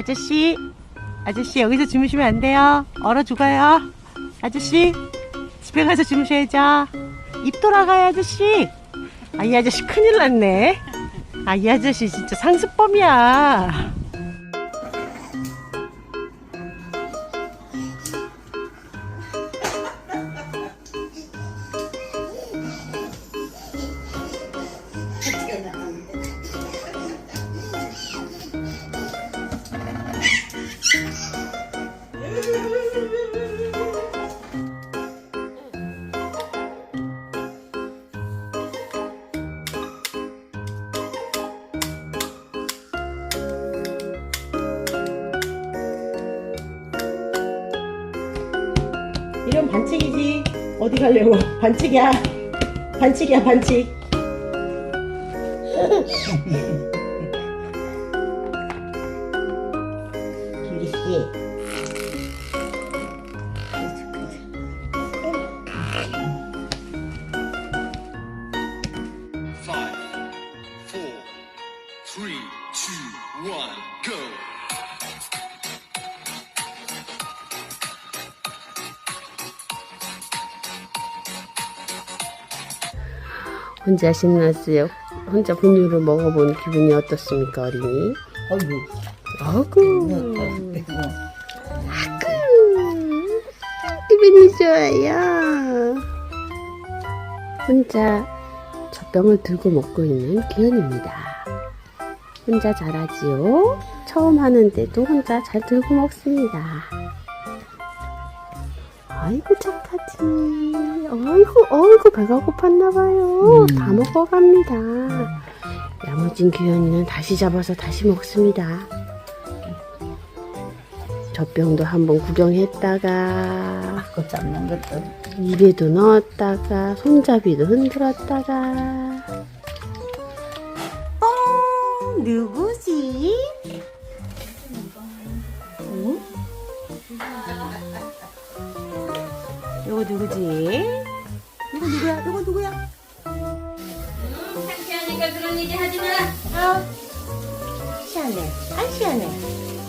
아저씨, 아저씨 여기서 주무시면 안 돼요. 얼어 죽어요. 아저씨, 집에 가서 주무셔야죠. 입 돌아가요, 아저씨. 아, 이 아저씨 큰일 났네. 아, 이 아저씨 진짜 상습범이야. 이런 반칙이지. 어디 가려고? 반칙이야. 반칙이야, 반칙. four, three, two, one, go. 혼자 신났어요. 혼자 분유를 먹어본 기분이 어떻습니까, 어린이? 어이구, 아구. 아구, 기분이 좋아요. 혼자 젖병을 들고 먹고 있는 기현입니다. 혼자 잘하지요? 처음 하는데도 혼자 잘 들고 먹습니다. 아이고 착하지. 어이구 어이구 배가 고팠나봐요. 음. 다 먹어갑니다. 야무진 규현이는 다시 잡아서 다시 먹습니다. 젖병도 한번 구경했다가 그거 잡는 것도 입에도 넣었다가 손잡이도 흔들었다가 어, 누구 이거 누구지? 이거 누구야? 이거 누구야? 창피하니까 그런 얘기 하지 마. 아, 시원해. 아, 시원해.